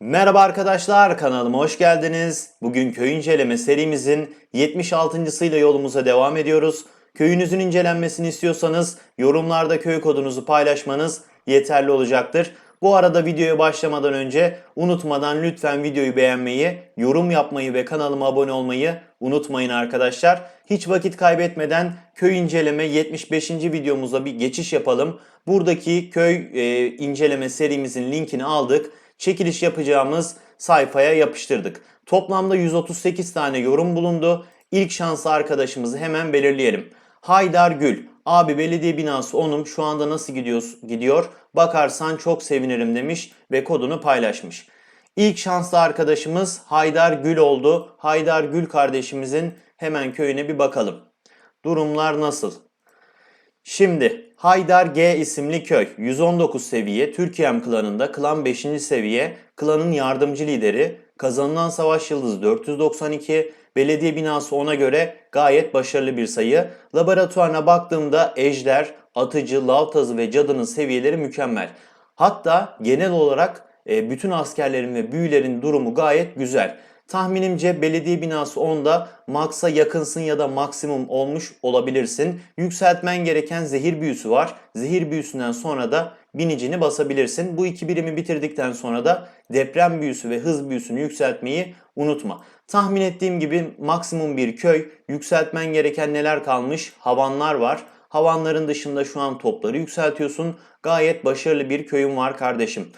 Merhaba arkadaşlar kanalıma hoş geldiniz. Bugün köy inceleme serimizin 76.sıyla yolumuza devam ediyoruz. Köyünüzün incelenmesini istiyorsanız yorumlarda köy kodunuzu paylaşmanız yeterli olacaktır. Bu arada videoya başlamadan önce unutmadan lütfen videoyu beğenmeyi, yorum yapmayı ve kanalıma abone olmayı unutmayın arkadaşlar. Hiç vakit kaybetmeden köy inceleme 75. videomuza bir geçiş yapalım. Buradaki köy e, inceleme serimizin linkini aldık çekiliş yapacağımız sayfaya yapıştırdık. Toplamda 138 tane yorum bulundu. İlk şanslı arkadaşımızı hemen belirleyelim. Haydar Gül. Abi belediye binası onum şu anda nasıl gidiyor, gidiyor? Bakarsan çok sevinirim demiş ve kodunu paylaşmış. İlk şanslı arkadaşımız Haydar Gül oldu. Haydar Gül kardeşimizin hemen köyüne bir bakalım. Durumlar nasıl? Şimdi Haydar G isimli köy 119 seviye Türkiye'm klanında klan 5. seviye klanın yardımcı lideri kazanılan savaş yıldızı 492 belediye binası ona göre gayet başarılı bir sayı. Laboratuvarına baktığımda ejder, atıcı, lavtazı ve cadının seviyeleri mükemmel. Hatta genel olarak e, bütün askerlerin ve büyülerin durumu gayet güzel. Tahminimce belediye binası 10'da maksa yakınsın ya da maksimum olmuş olabilirsin. Yükseltmen gereken zehir büyüsü var. Zehir büyüsünden sonra da binicini basabilirsin. Bu iki birimi bitirdikten sonra da deprem büyüsü ve hız büyüsünü yükseltmeyi unutma. Tahmin ettiğim gibi maksimum bir köy. Yükseltmen gereken neler kalmış? Havanlar var. Havanların dışında şu an topları yükseltiyorsun. Gayet başarılı bir köyün var kardeşim.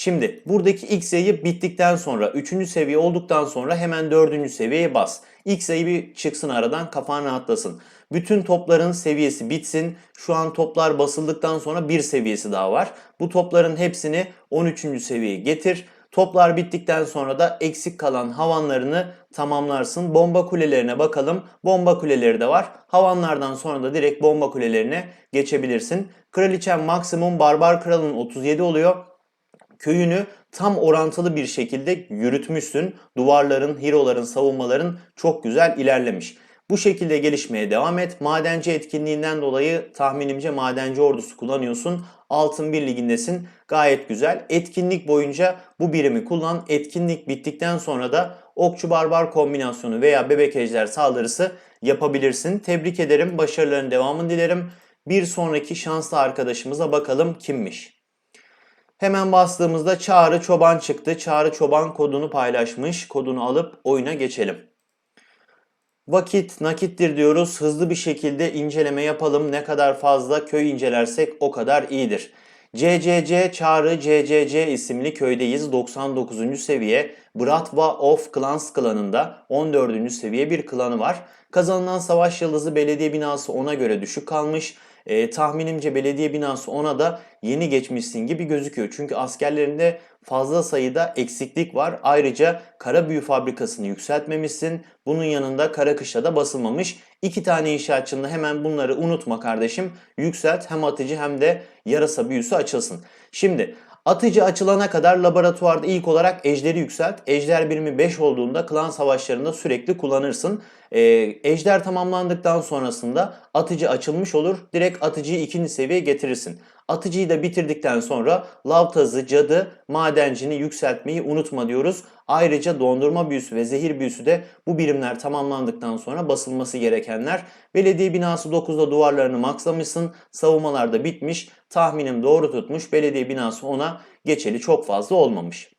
Şimdi buradaki ilk sayı bittikten sonra 3. seviye olduktan sonra hemen 4. seviyeye bas. İlk sayı bir çıksın aradan kafan rahatlasın. Bütün topların seviyesi bitsin. Şu an toplar basıldıktan sonra bir seviyesi daha var. Bu topların hepsini 13. seviyeye getir. Toplar bittikten sonra da eksik kalan havanlarını tamamlarsın. Bomba kulelerine bakalım. Bomba kuleleri de var. Havanlardan sonra da direkt bomba kulelerine geçebilirsin. Kraliçem maksimum barbar kralın 37 oluyor köyünü tam orantılı bir şekilde yürütmüşsün. Duvarların, hiroların, savunmaların çok güzel ilerlemiş. Bu şekilde gelişmeye devam et. Madenci etkinliğinden dolayı tahminimce madenci ordusu kullanıyorsun. Altın bir ligindesin. Gayet güzel. Etkinlik boyunca bu birimi kullan. Etkinlik bittikten sonra da okçu barbar kombinasyonu veya bebek ejder saldırısı yapabilirsin. Tebrik ederim. Başarıların devamını dilerim. Bir sonraki şanslı arkadaşımıza bakalım kimmiş. Hemen bastığımızda Çağrı Çoban çıktı. Çağrı Çoban kodunu paylaşmış. Kodunu alıp oyuna geçelim. Vakit nakittir diyoruz. Hızlı bir şekilde inceleme yapalım. Ne kadar fazla köy incelersek o kadar iyidir. CCC Çağrı CCC isimli köydeyiz. 99. seviye. Bratva of Clans klanında 14. seviye bir klanı var. Kazanılan savaş yıldızı belediye binası ona göre düşük kalmış. E, tahminimce belediye binası ona da yeni geçmişsin gibi gözüküyor. Çünkü askerlerinde fazla sayıda eksiklik var. Ayrıca kara büyü fabrikasını yükseltmemişsin. Bunun yanında kara kışla da basılmamış. İki tane inşaatçında hemen bunları unutma kardeşim. Yükselt hem atıcı hem de yarasa büyüsü açılsın. Şimdi Atıcı açılana kadar laboratuvarda ilk olarak ejderi yükselt. Ejder birimi 5 olduğunda klan savaşlarında sürekli kullanırsın. Ee, ejder tamamlandıktan sonrasında atıcı açılmış olur. Direkt atıcıyı ikinci seviyeye getirirsin. Atıcıyı da bitirdikten sonra lavtazı, cadı, madencini yükseltmeyi unutma diyoruz. Ayrıca dondurma büyüsü ve zehir büyüsü de bu birimler tamamlandıktan sonra basılması gerekenler. Belediye binası 9'da duvarlarını maksamışsın. Savunmalar da bitmiş. Tahminim doğru tutmuş. Belediye binası ona geçeli çok fazla olmamış.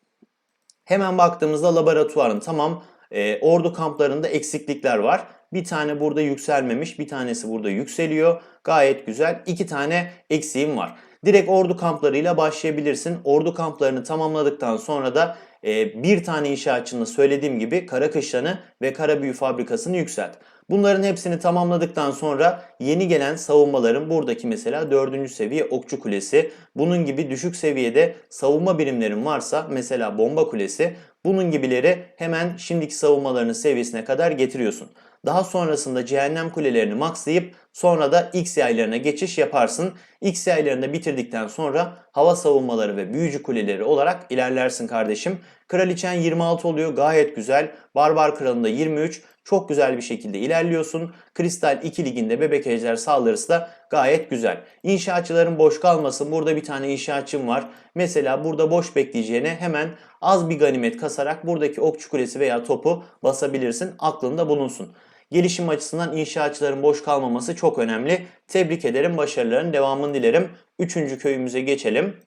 Hemen baktığımızda laboratuvarın tamam e, ordu kamplarında eksiklikler var. Bir tane burada yükselmemiş, bir tanesi burada yükseliyor. Gayet güzel. İki tane eksiğim var. Direkt ordu kamplarıyla başlayabilirsin. Ordu kamplarını tamamladıktan sonra da e, bir tane inşaatçının söylediğim gibi kara kışlanı ve kara büyü fabrikasını yükselt. Bunların hepsini tamamladıktan sonra yeni gelen savunmaların buradaki mesela 4. seviye okçu kulesi, bunun gibi düşük seviyede savunma birimlerin varsa mesela bomba kulesi, bunun gibileri hemen şimdiki savunmalarının seviyesine kadar getiriyorsun. Daha sonrasında cehennem kulelerini maxlayıp Sonra da X yaylarına geçiş yaparsın. X yaylarını bitirdikten sonra hava savunmaları ve büyücü kuleleri olarak ilerlersin kardeşim. Kraliçen 26 oluyor gayet güzel. Barbar kralında 23 çok güzel bir şekilde ilerliyorsun. Kristal 2 liginde bebek ejder saldırısı da gayet güzel. İnşaatçıların boş kalmasın. Burada bir tane inşaatçım var. Mesela burada boş bekleyeceğine hemen az bir ganimet kasarak buradaki okçu kulesi veya topu basabilirsin. Aklında bulunsun. Gelişim açısından inşaatçıların boş kalmaması çok önemli. Tebrik ederim. Başarıların devamını dilerim. Üçüncü köyümüze geçelim.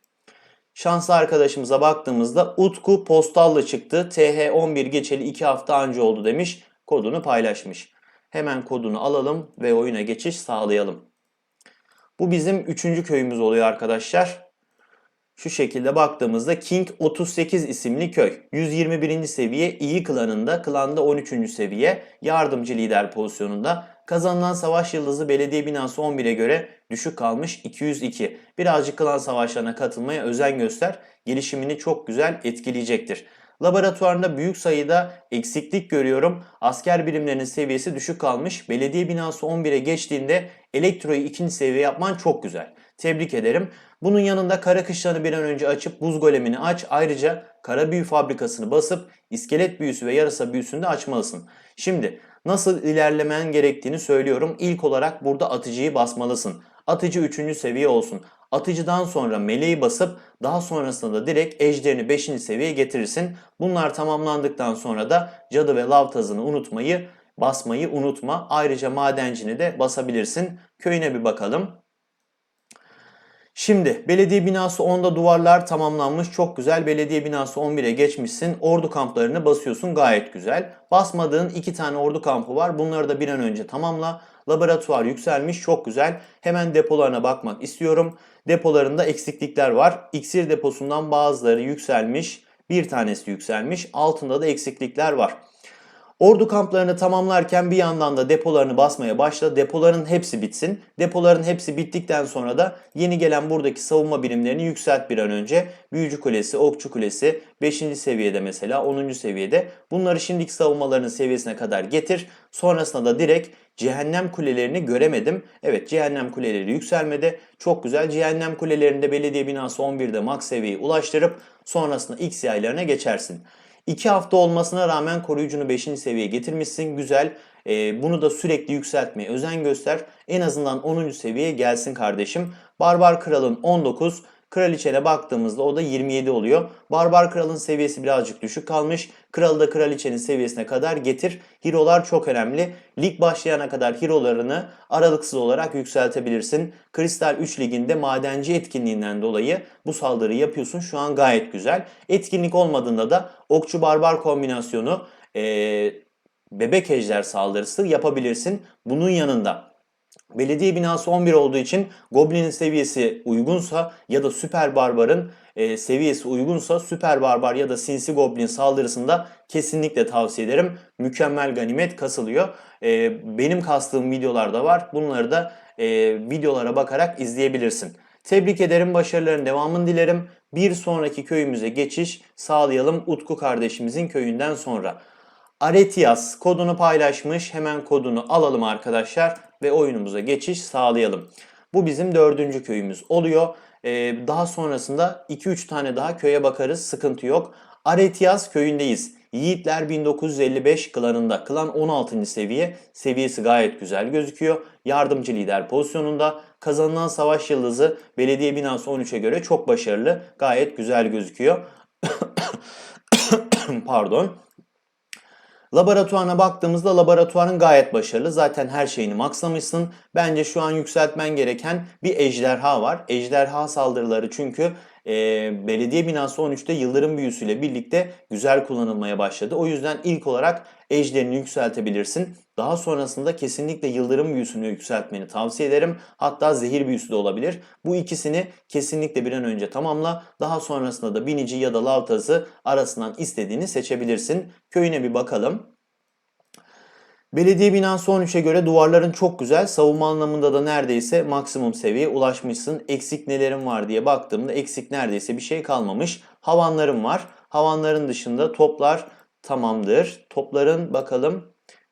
Şanslı arkadaşımıza baktığımızda Utku Postallı çıktı. TH11 geçeli 2 hafta anca oldu demiş. Kodunu paylaşmış. Hemen kodunu alalım ve oyuna geçiş sağlayalım. Bu bizim üçüncü köyümüz oluyor arkadaşlar. Şu şekilde baktığımızda King 38 isimli köy. 121. seviye iyi klanında, klanda 13. seviye yardımcı lider pozisyonunda. Kazanılan savaş yıldızı belediye binası 11'e göre düşük kalmış 202. Birazcık klan savaşlarına katılmaya özen göster. Gelişimini çok güzel etkileyecektir. Laboratuvarında büyük sayıda eksiklik görüyorum. Asker birimlerinin seviyesi düşük kalmış. Belediye binası 11'e geçtiğinde elektroyu ikinci seviye yapman çok güzel. Tebrik ederim. Bunun yanında kara kışlarını bir an önce açıp buz golemini aç. Ayrıca kara büyü fabrikasını basıp iskelet büyüsü ve yarasa büyüsünü de açmalısın. Şimdi nasıl ilerlemen gerektiğini söylüyorum. İlk olarak burada atıcıyı basmalısın. Atıcı 3. seviye olsun. Atıcıdan sonra meleği basıp daha sonrasında da direkt ejderini 5. seviyeye getirirsin. Bunlar tamamlandıktan sonra da cadı ve lav tazını unutmayı, basmayı unutma. Ayrıca madencini de basabilirsin. Köyüne bir bakalım. Şimdi belediye binası 10'da duvarlar tamamlanmış. Çok güzel. Belediye binası 11'e geçmişsin. Ordu kamplarını basıyorsun. Gayet güzel. Basmadığın iki tane ordu kampı var. Bunları da bir an önce tamamla. Laboratuvar yükselmiş. Çok güzel. Hemen depolarına bakmak istiyorum. Depolarında eksiklikler var. İksir deposundan bazıları yükselmiş. Bir tanesi yükselmiş. Altında da eksiklikler var. Ordu kamplarını tamamlarken bir yandan da depolarını basmaya başla. Depoların hepsi bitsin. Depoların hepsi bittikten sonra da yeni gelen buradaki savunma birimlerini yükselt bir an önce. Büyücü Kulesi, Okçu Kulesi 5. seviyede mesela 10. seviyede. Bunları şimdiki savunmalarının seviyesine kadar getir. Sonrasında da direkt Cehennem kulelerini göremedim. Evet cehennem kuleleri yükselmedi. Çok güzel. Cehennem kulelerinde belediye binası 11'de max seviyeye ulaştırıp sonrasında X yaylarına geçersin. 2 hafta olmasına rağmen koruyucunu 5. seviyeye getirmişsin. Güzel. Ee, bunu da sürekli yükseltmeye özen göster. En azından 10. seviyeye gelsin kardeşim. Barbar Kral'ın 19, Kraliçene baktığımızda o da 27 oluyor. Barbar Kral'ın seviyesi birazcık düşük kalmış. Kralı da Kraliçenin seviyesine kadar getir. Hero'lar çok önemli. Lig başlayana kadar hero'larını aralıksız olarak yükseltebilirsin. Kristal 3 liginde madenci etkinliğinden dolayı bu saldırıyı yapıyorsun. Şu an gayet güzel. Etkinlik olmadığında da okçu barbar kombinasyonu ee, bebek ejder saldırısı yapabilirsin. Bunun yanında Belediye binası 11 olduğu için Goblin'in seviyesi uygunsa ya da Süper Barbar'ın e, seviyesi uygunsa Süper Barbar ya da Sinsi Goblin saldırısında kesinlikle tavsiye ederim. Mükemmel ganimet kasılıyor. E, benim kastığım videolar da var. Bunları da e, videolara bakarak izleyebilirsin. Tebrik ederim. Başarıların devamını dilerim. Bir sonraki köyümüze geçiş sağlayalım Utku kardeşimizin köyünden sonra. Aretias kodunu paylaşmış. Hemen kodunu alalım arkadaşlar ve oyunumuza geçiş sağlayalım. Bu bizim dördüncü köyümüz oluyor. Ee, daha sonrasında 2-3 tane daha köye bakarız. Sıkıntı yok. Aretias köyündeyiz. Yiğitler 1955 klanında. Klan 16. seviye. Seviyesi gayet güzel gözüküyor. Yardımcı lider pozisyonunda. Kazanılan savaş yıldızı belediye binası 13'e göre çok başarılı. Gayet güzel gözüküyor. Pardon. Laboratuvarına baktığımızda laboratuvarın gayet başarılı. Zaten her şeyini maksamışsın. Bence şu an yükseltmen gereken bir ejderha var. Ejderha saldırıları çünkü e, belediye binası 13'te yıldırım büyüsüyle birlikte güzel kullanılmaya başladı. O yüzden ilk olarak ejderini yükseltebilirsin. Daha sonrasında kesinlikle yıldırım büyüsünü yükseltmeni tavsiye ederim. Hatta zehir büyüsü de olabilir. Bu ikisini kesinlikle bir an önce tamamla. Daha sonrasında da binici ya da lavtazı arasından istediğini seçebilirsin. Köyüne bir bakalım. Belediye binası 13'e göre duvarların çok güzel. Savunma anlamında da neredeyse maksimum seviyeye ulaşmışsın. Eksik nelerin var diye baktığımda eksik neredeyse bir şey kalmamış. Havanlarım var. Havanların dışında toplar tamamdır. Topların bakalım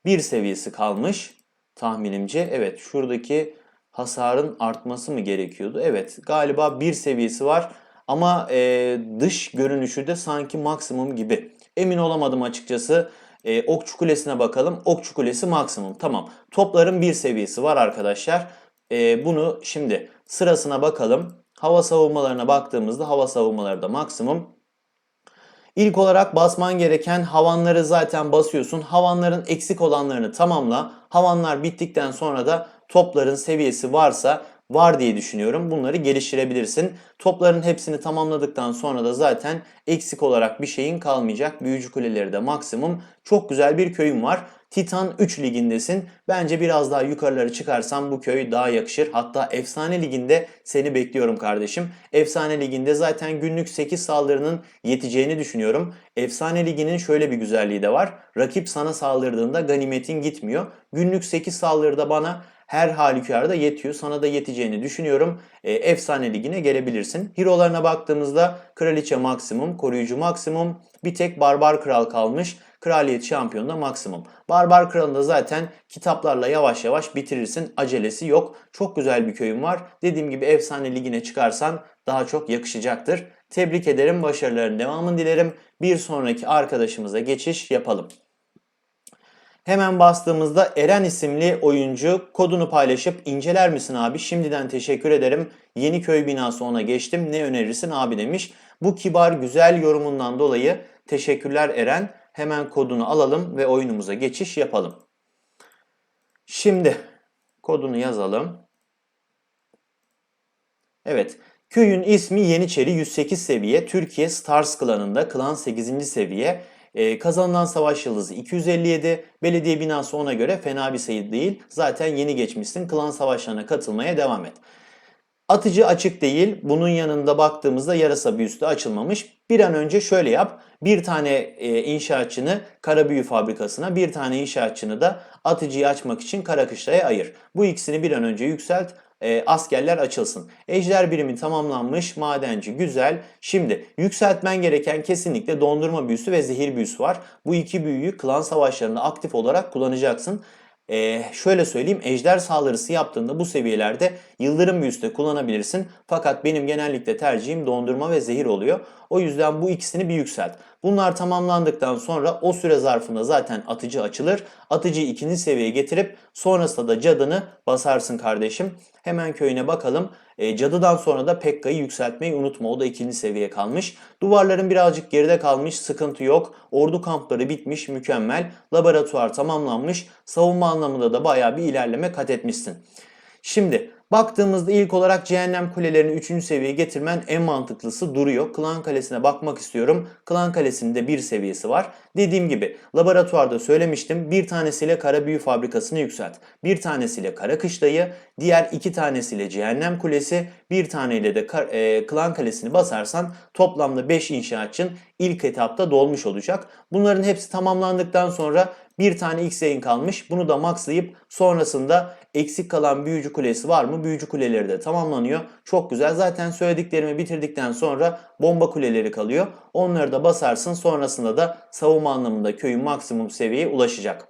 bir seviyesi kalmış. tahminimce. Evet şuradaki hasarın artması mı gerekiyordu? Evet galiba bir seviyesi var ama e, dış görünüşü de sanki maksimum gibi. Emin olamadım açıkçası. E, Okçu Kulesi'ne bakalım. Okçu Kulesi maksimum. Tamam. Topların bir seviyesi var arkadaşlar. E, bunu şimdi sırasına bakalım. Hava savunmalarına baktığımızda hava savunmaları da maksimum. İlk olarak basman gereken havanları zaten basıyorsun. Havanların eksik olanlarını tamamla. Havanlar bittikten sonra da topların seviyesi varsa var diye düşünüyorum. Bunları geliştirebilirsin. Topların hepsini tamamladıktan sonra da zaten eksik olarak bir şeyin kalmayacak. Büyücü kuleleri de maksimum. Çok güzel bir köyüm var. Titan 3 ligindesin. Bence biraz daha yukarıları çıkarsan bu köy daha yakışır. Hatta Efsane Ligi'nde seni bekliyorum kardeşim. Efsane Ligi'nde zaten günlük 8 saldırının yeteceğini düşünüyorum. Efsane Ligi'nin şöyle bir güzelliği de var. Rakip sana saldırdığında ganimetin gitmiyor. Günlük 8 saldırıda bana her halükarda yetiyor. Sana da yeteceğini düşünüyorum. E, efsane ligine gelebilirsin. Hero'larına baktığımızda kraliçe maksimum, koruyucu maksimum. Bir tek barbar kral kalmış. Kraliyet şampiyonu da maksimum. Barbar kralı da zaten kitaplarla yavaş yavaş bitirirsin. Acelesi yok. Çok güzel bir köyüm var. Dediğim gibi efsane ligine çıkarsan daha çok yakışacaktır. Tebrik ederim. Başarıların devamını dilerim. Bir sonraki arkadaşımıza geçiş yapalım. Hemen bastığımızda Eren isimli oyuncu kodunu paylaşıp inceler misin abi? Şimdiden teşekkür ederim. Yeni köy binası ona geçtim. Ne önerirsin abi demiş. Bu kibar güzel yorumundan dolayı teşekkürler Eren. Hemen kodunu alalım ve oyunumuza geçiş yapalım. Şimdi kodunu yazalım. Evet. Köyün ismi Yeniçeri 108 seviye. Türkiye Stars klanında klan 8. seviye. Ee, kazanılan savaş yıldızı 257. Belediye binası ona göre fena bir sayı değil. Zaten yeni geçmişsin. Klan savaşlarına katılmaya devam et. Atıcı açık değil. Bunun yanında baktığımızda yarasa büyüsü de açılmamış. Bir an önce şöyle yap. Bir tane e, inşaatçını kara büyü fabrikasına, bir tane inşaatçını da atıcıyı açmak için Karakışla'ya ayır. Bu ikisini bir an önce yükselt e, askerler açılsın. Ejder birimi tamamlanmış. Madenci güzel. Şimdi yükseltmen gereken kesinlikle dondurma büyüsü ve zehir büyüsü var. Bu iki büyüyü klan savaşlarında aktif olarak kullanacaksın. Ee, şöyle söyleyeyim ejder saldırısı yaptığında bu seviyelerde yıldırım büyüsü de kullanabilirsin. Fakat benim genellikle tercihim dondurma ve zehir oluyor. O yüzden bu ikisini bir yükselt. Bunlar tamamlandıktan sonra o süre zarfında zaten atıcı açılır. Atıcıyı ikinci seviyeye getirip sonrasında da cadını basarsın kardeşim. Hemen köyüne bakalım. E, cadıdan sonra da Pekka'yı yükseltmeyi unutma. O da ikinci seviye kalmış. Duvarların birazcık geride kalmış. Sıkıntı yok. Ordu kampları bitmiş. Mükemmel. Laboratuvar tamamlanmış. Savunma anlamında da baya bir ilerleme kat etmişsin. Şimdi baktığımızda ilk olarak cehennem kulelerini 3. seviyeye getirmen en mantıklısı duruyor. Klan Kalesi'ne bakmak istiyorum. Klan Kalesi'nde bir seviyesi var. Dediğim gibi laboratuvarda söylemiştim. Bir tanesiyle kara büyü fabrikasını yükselt. Bir tanesiyle kara kışlayı, diğer iki tanesiyle cehennem kulesi, bir taneyle de e, klan kalesini basarsan toplamda 5 inşaatçın ilk etapta dolmuş olacak. Bunların hepsi tamamlandıktan sonra bir tane X yayın kalmış. Bunu da maxlayıp sonrasında eksik kalan büyücü kulesi var mı? Büyücü kuleleri de tamamlanıyor. Çok güzel. Zaten söylediklerimi bitirdikten sonra bomba kuleleri kalıyor. Onları da basarsın. Sonrasında da savunma anlamında köyün maksimum seviyeye ulaşacak.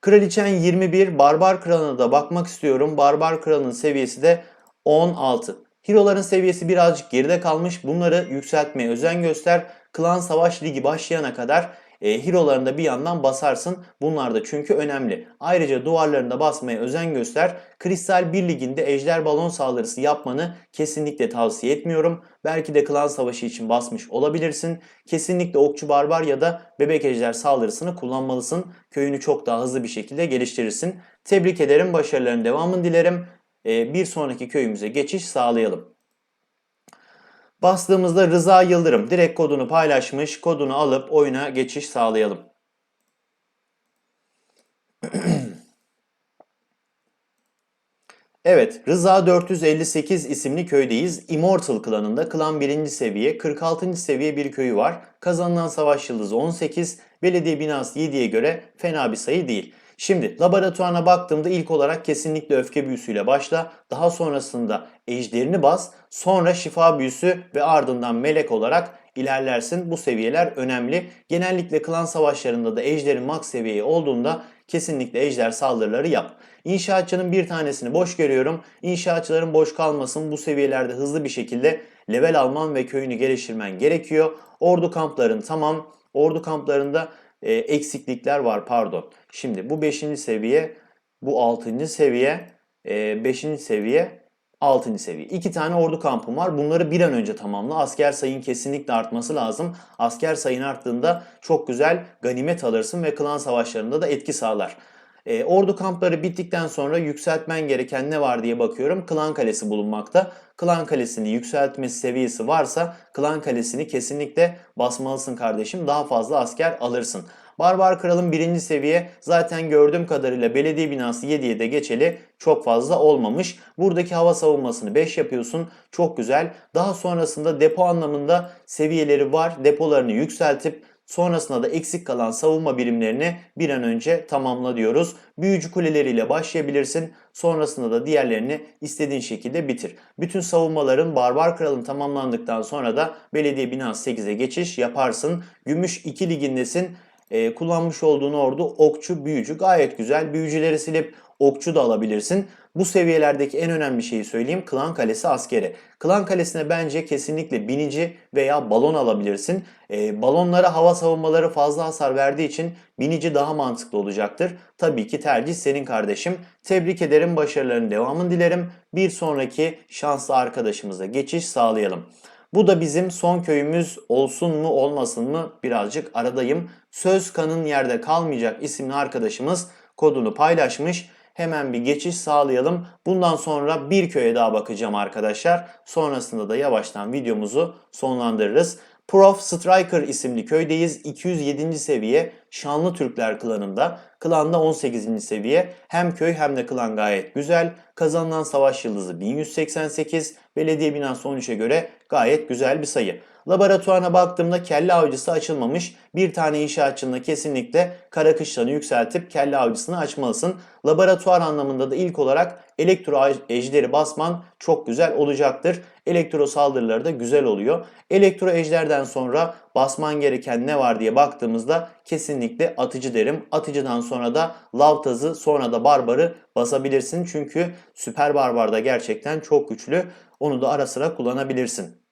Kraliçen 21. Barbar Kralı'na da bakmak istiyorum. Barbar Kralı'nın seviyesi de 16. Hero'ların seviyesi birazcık geride kalmış. Bunları yükseltmeye özen göster. Klan Savaş Ligi başlayana kadar e, hero'larını bir yandan basarsın. Bunlar da çünkü önemli. Ayrıca duvarlarında basmaya özen göster. Kristal 1 liginde ejder balon saldırısı yapmanı kesinlikle tavsiye etmiyorum. Belki de klan savaşı için basmış olabilirsin. Kesinlikle okçu barbar ya da bebek ejder saldırısını kullanmalısın. Köyünü çok daha hızlı bir şekilde geliştirirsin. Tebrik ederim. Başarıların devamını dilerim. Ee, bir sonraki köyümüze geçiş sağlayalım. Bastığımızda Rıza Yıldırım direkt kodunu paylaşmış. Kodunu alıp oyuna geçiş sağlayalım. Evet, Rıza 458 isimli köydeyiz. Immortal klanında klan 1. seviye, 46. seviye bir köyü var. Kazanılan savaş yıldızı 18, belediye binası 7'ye göre fena bir sayı değil. Şimdi laboratuvarına baktığımda ilk olarak kesinlikle öfke büyüsüyle başla. Daha sonrasında ejderini bas. Sonra şifa büyüsü ve ardından melek olarak ilerlersin. Bu seviyeler önemli. Genellikle klan savaşlarında da ejderin max seviyeyi olduğunda kesinlikle ejder saldırıları yap. İnşaatçının bir tanesini boş görüyorum. İnşaatçıların boş kalmasın. Bu seviyelerde hızlı bir şekilde level alman ve köyünü geliştirmen gerekiyor. Ordu kampların tamam. Ordu kamplarında e, eksiklikler var pardon. Şimdi bu 5. seviye, bu 6. seviye, 5. seviye, 6. seviye. İki tane ordu kampım var. Bunları bir an önce tamamla. Asker sayın kesinlikle artması lazım. Asker sayın arttığında çok güzel ganimet alırsın ve klan savaşlarında da etki sağlar. E, ordu kampları bittikten sonra yükseltmen gereken ne var diye bakıyorum. Klan Kalesi bulunmakta. Klan Kalesi'ni yükseltmesi seviyesi varsa Klan Kalesi'ni kesinlikle basmalısın kardeşim. Daha fazla asker alırsın. Barbar Kral'ın birinci seviye zaten gördüğüm kadarıyla belediye binası 7'ye de geçeli çok fazla olmamış. Buradaki hava savunmasını 5 yapıyorsun. Çok güzel. Daha sonrasında depo anlamında seviyeleri var. Depolarını yükseltip Sonrasında da eksik kalan savunma birimlerini bir an önce tamamla diyoruz. Büyücü kuleleriyle başlayabilirsin. Sonrasında da diğerlerini istediğin şekilde bitir. Bütün savunmaların Barbar Kral'ın tamamlandıktan sonra da Belediye Binası 8'e geçiş yaparsın. Gümüş 2 ligindesin. Ee, kullanmış olduğun ordu okçu, büyücü gayet güzel. Büyücüleri silip okçu da alabilirsin. Bu seviyelerdeki en önemli şeyi söyleyeyim. Klan Kalesi askeri. Klan Kalesi'ne bence kesinlikle binici veya balon alabilirsin. E, balonlara hava savunmaları fazla hasar verdiği için binici daha mantıklı olacaktır. Tabii ki tercih senin kardeşim. Tebrik ederim. Başarıların devamını dilerim. Bir sonraki şanslı arkadaşımıza geçiş sağlayalım. Bu da bizim son köyümüz olsun mu olmasın mı birazcık aradayım. Söz kanın yerde kalmayacak isimli arkadaşımız kodunu paylaşmış. Hemen bir geçiş sağlayalım. Bundan sonra bir köye daha bakacağım arkadaşlar. Sonrasında da yavaştan videomuzu sonlandırırız. Prof Striker isimli köydeyiz. 207. seviye Şanlı Türkler klanında. Klanda 18. seviye. Hem köy hem de klan gayet güzel. Kazanılan savaş yıldızı 1188. Belediye binası 13'e göre gayet güzel bir sayı. Laboratuvarına baktığımda kelle avcısı açılmamış. Bir tane inşaatçında kesinlikle kara kışlanı yükseltip kelle avcısını açmalısın. Laboratuvar anlamında da ilk olarak elektro ejderi basman çok güzel olacaktır. Elektro saldırıları da güzel oluyor. Elektro ejderden sonra basman gereken ne var diye baktığımızda kesinlikle atıcı derim. Atıcıdan sonra da lavtazı sonra da barbarı basabilirsin. Çünkü süper barbar da gerçekten çok güçlü. Onu da ara sıra kullanabilirsin.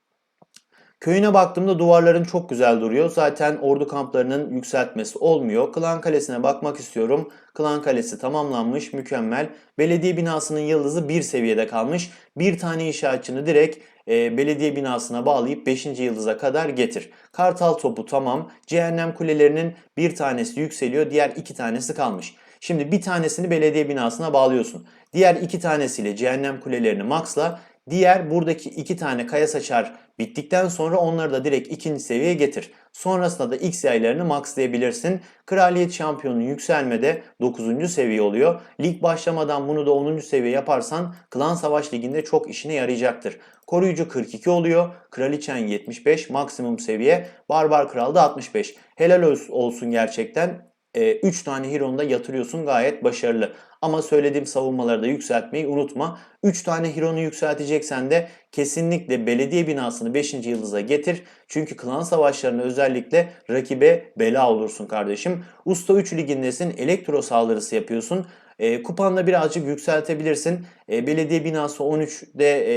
Köyüne baktığımda duvarların çok güzel duruyor. Zaten ordu kamplarının yükseltmesi olmuyor. Klan Kalesi'ne bakmak istiyorum. Klan Kalesi tamamlanmış, mükemmel. Belediye binasının yıldızı bir seviyede kalmış. Bir tane inşaatçını direkt e, belediye binasına bağlayıp 5. yıldıza kadar getir. Kartal topu tamam. Cehennem kulelerinin bir tanesi yükseliyor, diğer iki tanesi kalmış. Şimdi bir tanesini belediye binasına bağlıyorsun. Diğer iki tanesiyle cehennem kulelerini maxla. Diğer buradaki iki tane kaya saçar bittikten sonra onları da direkt ikinci seviyeye getir. Sonrasında da X yaylarını maxlayabilirsin. Kraliyet şampiyonu yükselmede 9. seviye oluyor. Lig başlamadan bunu da 10. seviye yaparsan Klan Savaş Ligi'nde çok işine yarayacaktır. Koruyucu 42 oluyor. Kraliçen 75 maksimum seviye. Barbar Kral da 65. Helal olsun gerçekten. 3 e, tane Hero'nu da yatırıyorsun gayet başarılı. Ama söylediğim savunmaları da yükseltmeyi unutma. 3 tane Hero'nu yükselteceksen de kesinlikle belediye binasını 5. yıldıza getir. Çünkü klan savaşlarında özellikle rakibe bela olursun kardeşim. Usta 3 ligindesin elektro saldırısı yapıyorsun. E, kupanla birazcık yükseltebilirsin. E, belediye binası 13'de e,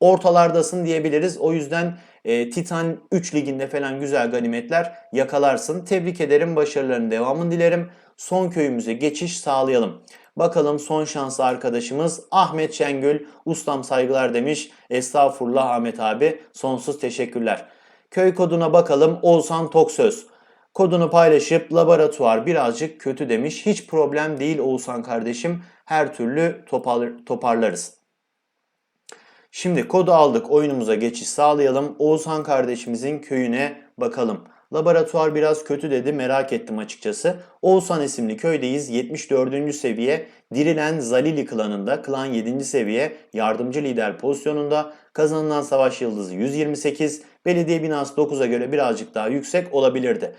ortalardasın diyebiliriz. O yüzden e, Titan 3 liginde falan güzel ganimetler yakalarsın. Tebrik ederim. Başarıların devamını dilerim. Son köyümüze geçiş sağlayalım. Bakalım son şanslı arkadaşımız Ahmet Şengül. Ustam saygılar demiş. Estağfurullah Ahmet abi. Sonsuz teşekkürler. Köy koduna bakalım. Oğuzhan Toksöz. Kodunu paylaşıp laboratuvar birazcık kötü demiş. Hiç problem değil Oğuzhan kardeşim. Her türlü toparlarız. Şimdi kodu aldık. Oyunumuza geçiş sağlayalım. Oğuzhan kardeşimizin köyüne bakalım. Laboratuvar biraz kötü dedi merak ettim açıkçası. Oğuzhan isimli köydeyiz. 74. seviye dirilen Zalili klanında. Klan 7. seviye yardımcı lider pozisyonunda. Kazanılan savaş yıldızı 128. Belediye binası 9'a göre birazcık daha yüksek olabilirdi.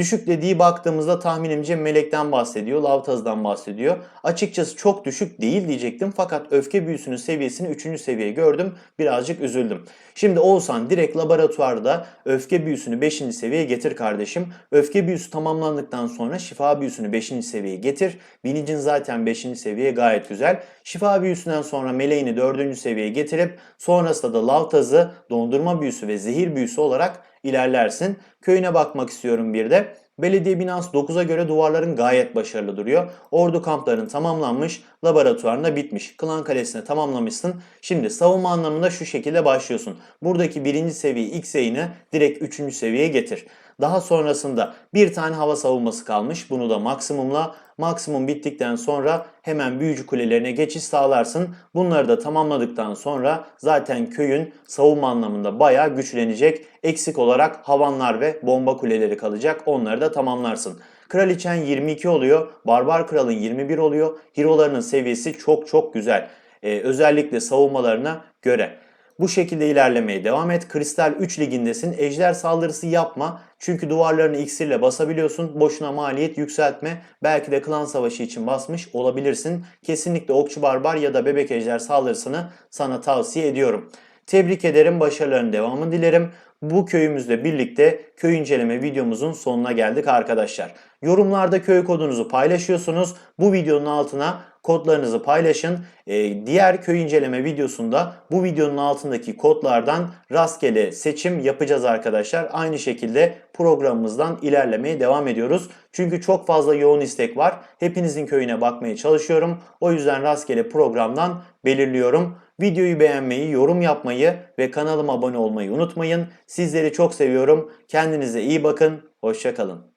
Düşük dediği baktığımızda tahminimce Melek'ten bahsediyor, Lavtaz'dan bahsediyor. Açıkçası çok düşük değil diyecektim fakat öfke büyüsünün seviyesini 3. seviye gördüm. Birazcık üzüldüm. Şimdi Oğuzhan direkt laboratuvarda öfke büyüsünü 5. seviyeye getir kardeşim. Öfke büyüsü tamamlandıktan sonra şifa büyüsünü 5. seviyeye getir. Bilincin zaten 5. seviyeye gayet güzel. Şifa büyüsünden sonra meleğini 4. seviyeye getirip sonrasında da Lavtaz'ı dondurma büyüsü ve zehir büyüsü olarak ilerlersin. Köyüne bakmak istiyorum bir de. Belediye binası 9'a göre duvarların gayet başarılı duruyor. Ordu kampların tamamlanmış, laboratuvarında bitmiş. Klan kalesine tamamlamışsın. Şimdi savunma anlamında şu şekilde başlıyorsun. Buradaki birinci seviye X yayını direkt 3. seviyeye getir. Daha sonrasında bir tane hava savunması kalmış. Bunu da maksimumla. Maksimum bittikten sonra hemen büyücü kulelerine geçiş sağlarsın. Bunları da tamamladıktan sonra zaten köyün savunma anlamında bayağı güçlenecek. Eksik olarak havanlar ve bomba kuleleri kalacak. Onları da tamamlarsın. Kraliçen 22 oluyor. Barbar Kral'ın 21 oluyor. Hero'larının seviyesi çok çok güzel. Ee, özellikle savunmalarına göre. Bu şekilde ilerlemeye devam et. Kristal 3 ligindesin. Ejder saldırısı yapma. Çünkü duvarlarını iksirle basabiliyorsun. Boşuna maliyet yükseltme. Belki de klan savaşı için basmış olabilirsin. Kesinlikle okçu barbar ya da bebek ejder saldırısını sana tavsiye ediyorum. Tebrik ederim. Başarıların devamını dilerim. Bu köyümüzle birlikte köy inceleme videomuzun sonuna geldik arkadaşlar. Yorumlarda köy kodunuzu paylaşıyorsunuz. Bu videonun altına kodlarınızı paylaşın. Ee, diğer köy inceleme videosunda bu videonun altındaki kodlardan rastgele seçim yapacağız arkadaşlar. Aynı şekilde programımızdan ilerlemeye devam ediyoruz. Çünkü çok fazla yoğun istek var. Hepinizin köyüne bakmaya çalışıyorum. O yüzden rastgele programdan belirliyorum. Videoyu beğenmeyi, yorum yapmayı ve kanalıma abone olmayı unutmayın. Sizleri çok seviyorum. Kendinize iyi bakın. Hoşçakalın.